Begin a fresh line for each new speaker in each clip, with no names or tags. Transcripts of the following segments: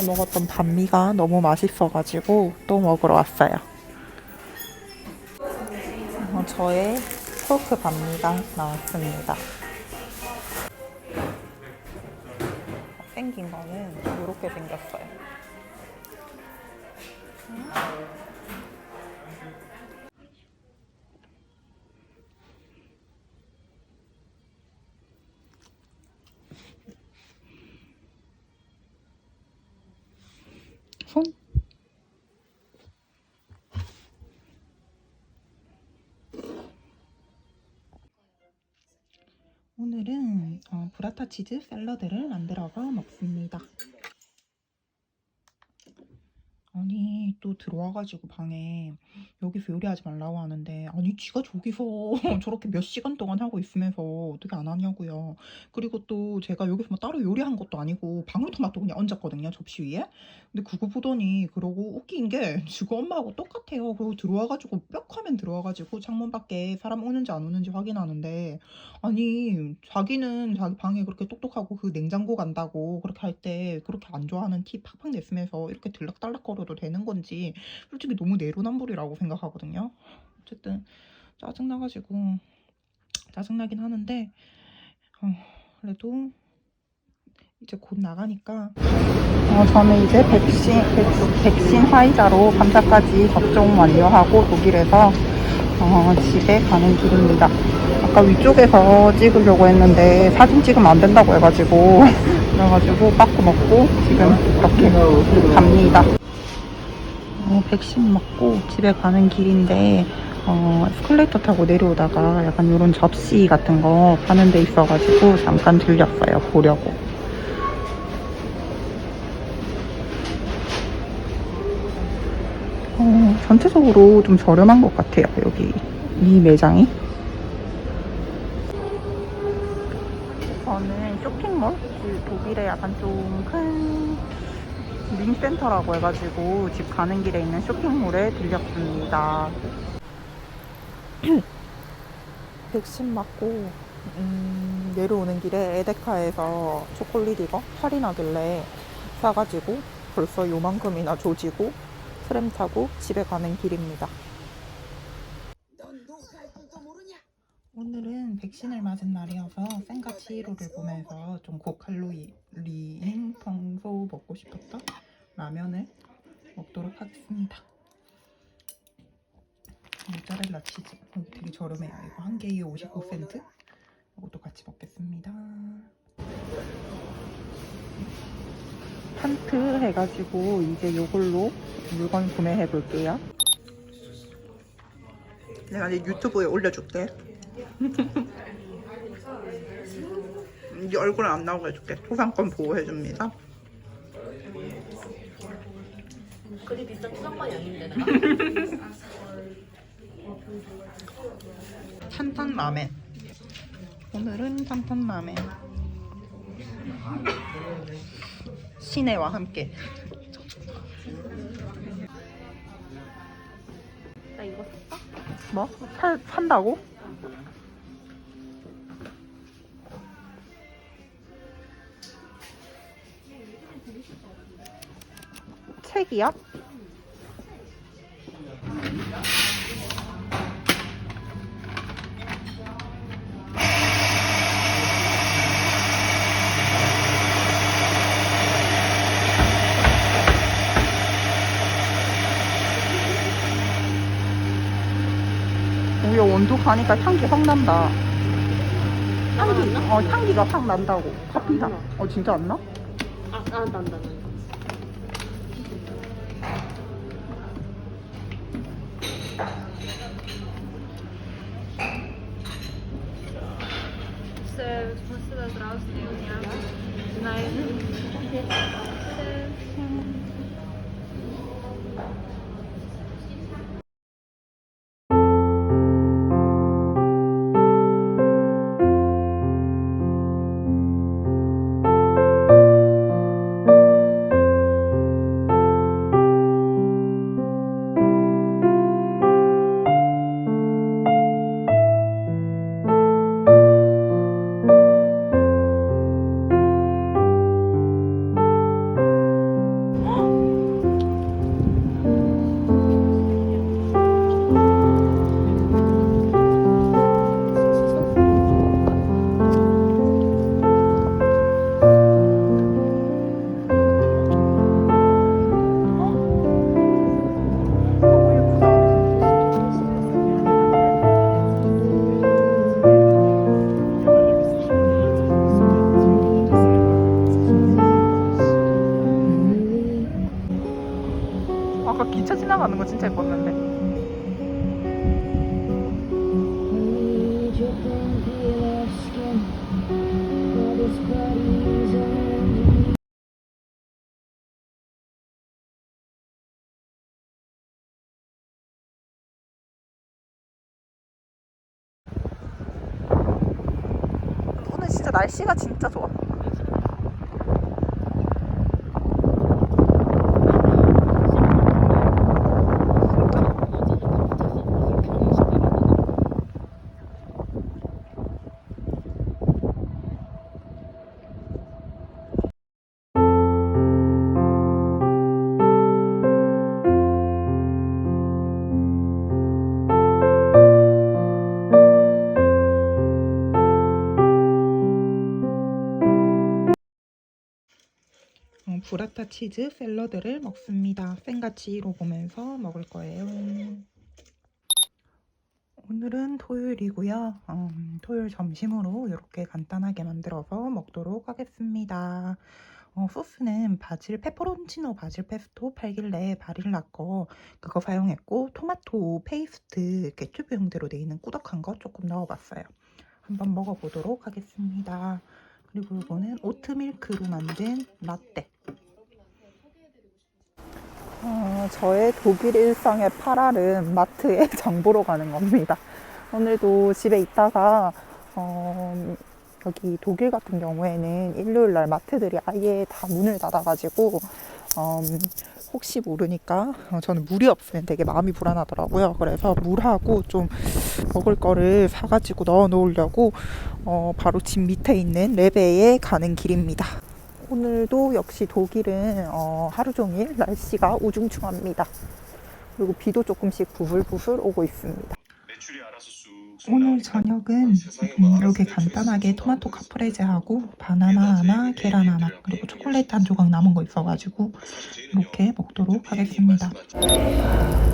전에 먹었던 반미가 너무 맛있어가지고 또 먹으러 왔어요. 어, 저의 포크 반미가 나왔습니다. 생긴 거는 이렇게 생겼어요. 손 오늘은 어, 브라타 치즈 샐러드를 만들어서 먹습니다. 아니 또 들어와가지고 방에 여기서 요리하지 말라고 하는데 아니 지가 저기서 저렇게 몇 시간 동안 하고 있으면서 어떻게 안 하냐고요. 그리고 또 제가 여기서 뭐 따로 요리한 것도 아니고 방울토마토 그냥 얹었거든요 접시 위에. 근데 그거 보더니 그러고 웃긴 게 지가 엄마하고 똑같아요. 그리고 들어와가지고 빽하면 들어와가지고 창문 밖에 사람 오는지 안 오는지 확인하는데 아니 자기는 자기 방에 그렇게 똑똑하고 그 냉장고 간다고 그렇게 할 때 그렇게 안 좋아하는 티 팍팍 냈으면서 이렇게 들락달락 거려도 되는 건지 솔직히 너무 내로남불이라고 생각하거든요. 어쨌든 짜증나가지고 짜증나긴 하는데 어, 그래도 이제 곧 나가니까 어, 저는 이제 백신, 백, 백신 화이자로 감사까지 접종 완료하고 독일에서 어, 집에 가는 길입니다. 아까 위쪽에서 찍으려고 했는데 사진 찍으면 안 된다고 해가지고 그래가지고 빠꾸 먹고 지금 이렇게 갑니다. 어, 백신 맞고 집에 가는 길인데 어, 에스컬레이터 타고 내려오다가 약간 이런 접시 같은 거 파는 데 있어가지고 잠깐 들렸어요 보려고. 어, 전체적으로 좀 저렴한 것 같아요 여기 이 매장이. 저는 쇼핑몰 그 독일에 약간 좀 큰 링센터라고 해가지고 집 가는 길에 있는 쇼핑몰에 들렸습니다. 백신 맞고 음, 내려오는 길에 에데카에서 초콜릿 이거 할인하길래 사가지고 벌써 요만큼이나 조지고 트램 타고 집에 가는 길입니다. 오늘은 백신을 맞은 날이어서 생가 치히로를 보면서 좀 고칼로리인 평소 먹고 싶었던 라면을 먹도록 하겠습니다. 모짜렐라 치즈 여기 되게 저렴해요. 이거 한 개에 59센트. 이것도 같이 먹겠습니다. 판트 해가지고 이제 이걸로 물건 구매해 볼게요. 내가 내 유튜브에 올려줄게. 네 얼굴 안 나오게 해줄게. 초상권 보호해줍니다.
그리 비싼 초상권이 아닌데
탄탄 라멘. 오늘은 탄탄 라멘. 시내와 함께.
나 이거 샀다?
뭐? 사, 산다고? 우리 온도 가니까 향기 확 난다. 향기, 어, 향기가 확 난다고. 커피 향. 어, 진짜 안 나?
아, 아, 난다,
це zmocnila zdravstveni, ja.
Naj... 진짜 예뻤는데. 오늘 진짜 날씨가 진짜 좋아. 브라타 치즈 샐러드를 먹습니다. 생가치로 보면서 먹을 거예요. 오늘은 토요일이고요. 음, 토요일 점심으로 이렇게 간단하게 만들어서 먹도록 하겠습니다. 어, 소스는 바질 페퍼론치노 바질 페스토 팔길래 바릴라 거 그거 사용했고 토마토 페이스트 케첩 형태로 되어 있는 꾸덕한 거 조금 넣어봤어요. 한번 먹어보도록 하겠습니다. 그리고 이거는 오트밀크로 만든 라떼. 어, 저의 독일 일상의 8알은 마트에 장 보러 가는 겁니다. 오늘도 집에 있다가 어, 여기 독일 같은 경우에는 일요일 날 마트들이 아예 다 문을 닫아가지고 어, 혹시 모르니까 어, 저는 물이 없으면 되게 마음이 불안하더라고요. 그래서 물하고 좀 먹을 거를 사가지고 넣어 놓으려고 어, 바로 집 밑에 있는 레베에 가는 길입니다. 오늘도 역시 독일은 어, 하루 종일 날씨가 우중충합니다. 그리고 비도 조금씩 부슬부슬 오고 있습니다.
매출이 알아서 쑥
오늘 저녁은 음, 이렇게 간단하게 토마토 카프레제하고 바나나 하나, 계란 하나, 그리고 초콜릿 한 조각 남은 거 있어가지고 이렇게 먹도록 하겠습니다.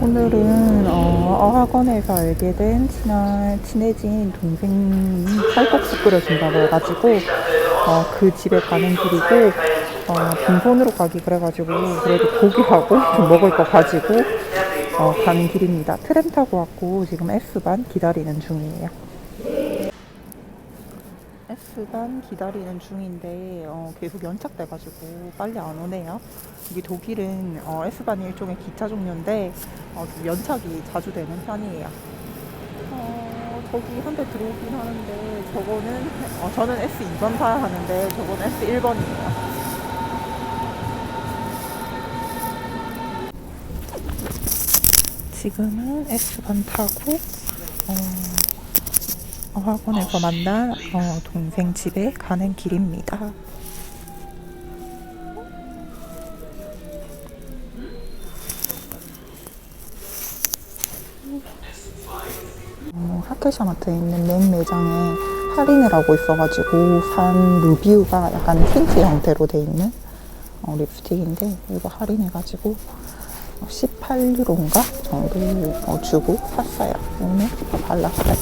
오늘은 어, 어학원에서 알게 된 친한, 친해진 동생이 쌀국수 끓여준다고 해가지고 어, 그 집에 가는 길이고 어, 빈손으로 가기 그래가지고 그래도 고기하고 좀 먹을 거 가지고 어, 가는 길입니다. 트램 타고 왔고 지금 S반 기다리는 중이에요. S반 기다리는 중인데 어, 계속 연착돼가지고 빨리 안 오네요. 이게 독일은 어, S반이 일종의 기차 종류인데 어, 좀 연착이 자주 되는 편이에요. 어, 저기 한 대 들어오긴 하는데 저거는 어, 저는 S2번 타야 하는데 저건 S1번이에요. 지금은 S번 타고 어, 어학원에서 만난 어, 동생 집에 가는 길입니다. 어, 하케샤마트에 있는 맨 매장에 할인을 하고 있어가지고 산 루비우가 약간 틴트 형태로 돼 있는 어, 립스틱인데 이거 할인해가지고 18유로인가 정도 어, 주고 샀어요. 오늘 다 발랐어요.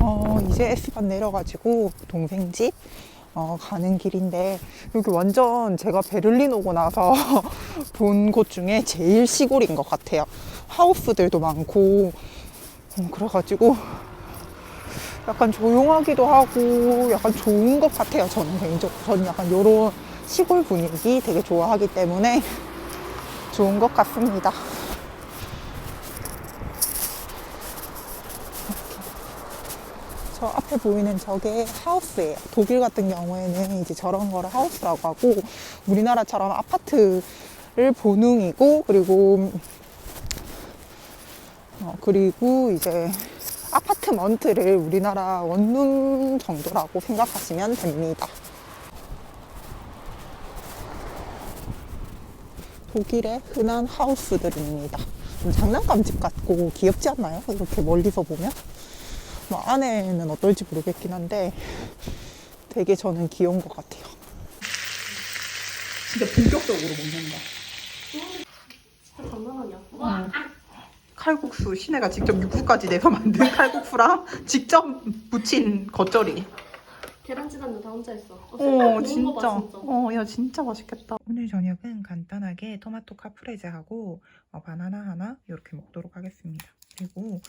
어, 이제 S반 내려가지고 동생 집 어, 가는 길인데 여기 완전 제가 베를린 오고 나서 본 곳 중에 제일 시골인 것 같아요. 하우스들도 많고 음, 그래가지고 약간 조용하기도 하고 약간 좋은 것 같아요. 저는 개인적으로 저는 약간 이런 시골 분위기 되게 좋아하기 때문에 좋은 것 같습니다. 저 앞에 보이는 저게 하우스예요. 독일 같은 경우에는 이제 저런 거를 하우스라고 하고 우리나라처럼 아파트를 보능이고 그리고 어, 그리고 이제 아파트먼트를 우리나라 원룸 정도라고 생각하시면 됩니다. 독일의 흔한 하우스들입니다. 좀 장난감 집 같고 귀엽지 않나요? 이렇게 멀리서 보면. 뭐 안에는 어떨지 모르겠긴 한데 되게 저는 귀여운 것 같아요. 진짜 본격적으로 먹는다.
진짜 장난 아니야. 와,
칼국수 시내가 직접 육수까지 내서 만든 칼국수랑 직접 부친 겉절이.
계란치단도 다 혼자 했어. 어,
어
생각 좋은
진짜.
거 봐, 진짜.
어 야 진짜 맛있겠다. 오늘 저녁은 간단하게 토마토 카프레제하고 어, 바나나 하나 이렇게 먹도록 하겠습니다. 그리고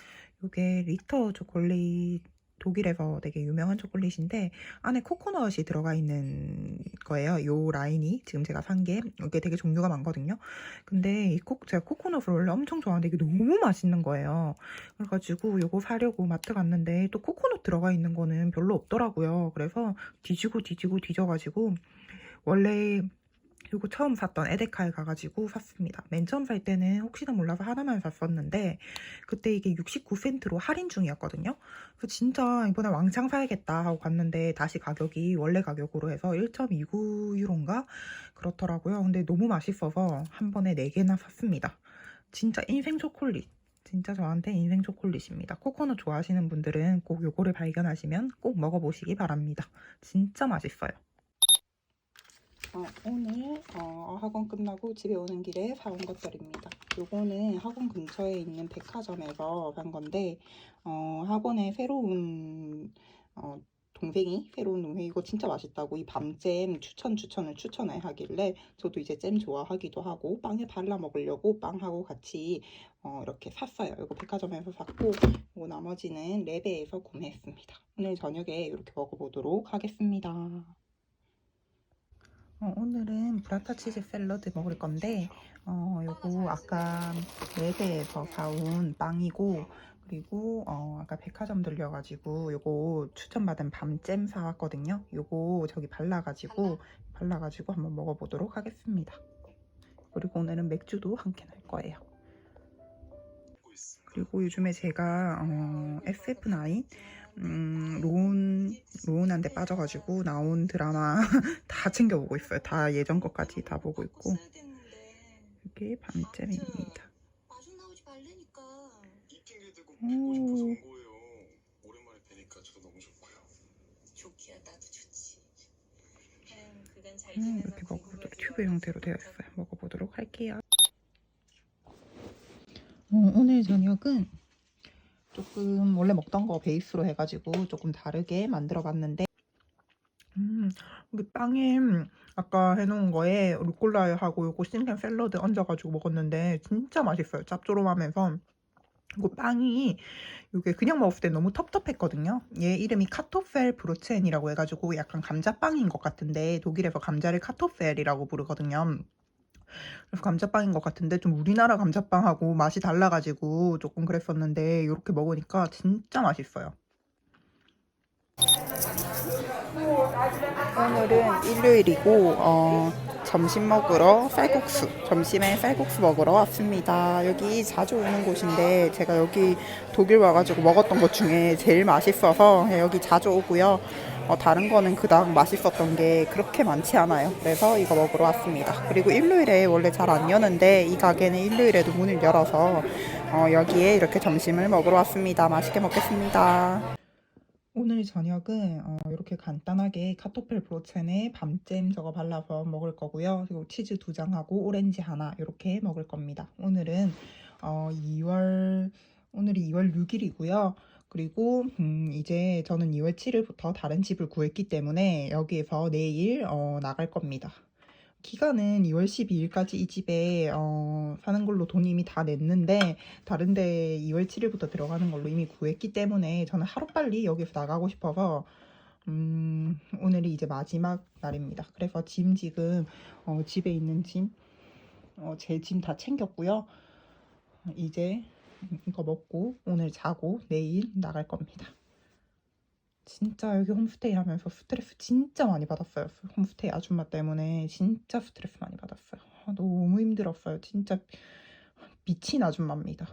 이게 리터 초콜릿 독일에서 되게 유명한 초콜릿인데 안에 코코넛이 들어가 있는 거예요. 요 라인이 지금 제가 산 게 이게 되게 종류가 많거든요. 근데 이 코, 제가 코코넛을 원래 엄청 좋아하는데 이게 너무 맛있는 거예요. 그래가지고 요거 사려고 마트 갔는데 또 코코넛 들어가 있는 거는 별로 없더라고요. 그래서 뒤지고 뒤지고 뒤져가지고 원래 요거 처음 샀던 에데카에 가가지고 샀습니다. 맨 처음 살 때는 혹시나 몰라서 하나만 샀었는데 그때 이게 69센트로 할인 중이었거든요. 그래서 진짜 이번에 왕창 사야겠다 하고 갔는데 다시 가격이 원래 가격으로 해서 1.29유로인가 그렇더라고요. 근데 너무 맛있어서 한 번에 4개나 샀습니다. 진짜 인생 초콜릿. 진짜 저한테 인생 초콜릿입니다. 코코넛 좋아하시는 분들은 꼭 요거를 발견하시면 꼭 먹어보시기 바랍니다. 진짜 맛있어요. 어, 오늘 어, 학원 끝나고 집에 오는 길에 사온 것들입니다. 요거는 학원 근처에 있는 백화점에서 산 건데 어, 학원에 새로운 어, 동생이 새로운 동생이 이거 진짜 맛있다고 이 밤잼 추천 추천을 추천해 하길래 저도 이제 잼 좋아하기도 하고 빵에 발라 먹으려고 빵하고 같이 어, 이렇게 샀어요. 이거 백화점에서 샀고 뭐 나머지는 레베에서 구매했습니다. 오늘 저녁에 이렇게 먹어보도록 하겠습니다. 어, 오늘은 브라타 치즈 샐러드 먹을 건데 어, 요거 아까 레베에서 사온 빵이고 그리고 어, 아까 백화점 들려가지고 요거 추천받은 밤잼 사왔거든요. 요거 저기 발라가지고 발라가지고 한번 먹어보도록 하겠습니다. 그리고 오늘은 맥주도 한 캔 할 거예요. 그리고 요즘에 제가 어, SF9 음, 로운 로운한테 빠져가지고 나온 드라마 다 챙겨보고 있어요. 다 예전 것까지 다 보고 있고 이게 밤잼입니다.
오.
음, 이렇게 먹어보도록 튜브 형태로 되어 있어요. 먹어보도록 할게요. 어, 오늘 저녁은 조금 원래 먹던 거 베이스로 해가지고 조금 다르게 만들어 봤는데 음, 이게 빵에 아까 해놓은 거에 루꼴라하고 요거 신생 샐러드 얹어가지고 먹었는데 진짜 맛있어요. 짭조름하면서 이거 빵이 이게 그냥 먹었을 때 너무 텁텁했거든요. 얘 이름이 카토펠 브로첸이라고 해가지고 약간 감자빵인 것 같은데 독일에서 감자를 카토펠이라고 부르거든요. 그래서 감자빵인 것 같은데 좀 우리나라 감자빵하고 맛이 달라가지고 조금 그랬었는데 이렇게 먹으니까 진짜 맛있어요. 오늘은 일요일이고 어, 점심 먹으러 쌀국수 점심에 쌀국수 먹으러 왔습니다. 여기 자주 오는 곳인데 제가 여기 독일 와가지고 먹었던 것 중에 제일 맛있어서 여기 자주 오고요. 어, 다른 거는 그닥 맛있었던 게 그렇게 많지 않아요. 그래서 이거 먹으러 왔습니다. 그리고 일요일에 원래 잘 안 여는데 이 가게는 일요일에도 문을 열어서 어, 여기에 이렇게 점심을 먹으러 왔습니다. 맛있게 먹겠습니다. 오늘 저녁은 어, 이렇게 간단하게 카토펠 브로첸에 밤잼 저거 발라서 먹을 거고요. 그리고 치즈 두 장하고 오렌지 하나 이렇게 먹을 겁니다. 오늘은 어, 2월 오늘이 2월 6일이고요. 그리고 음, 이제 저는 2월 7일부터 다른 집을 구했기 때문에 여기에서 내일 어, 나갈 겁니다. 기간은 2월 12일까지 이 집에 어, 사는 걸로 돈 이미 다 냈는데 다른데 2월 7일부터 들어가는 걸로 이미 구했기 때문에 저는 하루빨리 여기서 나가고 싶어서 음, 오늘이 이제 마지막 날입니다. 그래서 짐 지금 어, 집에 있는 짐, 어, 제 짐 다 챙겼고요. 이제 이거 먹고 오늘 자고 내일 나갈 겁니다. 진짜 여기 홈스테이 하면서 스트레스 진짜 많이 받았어요. 홈스테이 아줌마 때문에 진짜 스트레스 많이 받았어요. 아, 너무 힘들었어요. 진짜 미친 아줌마입니다.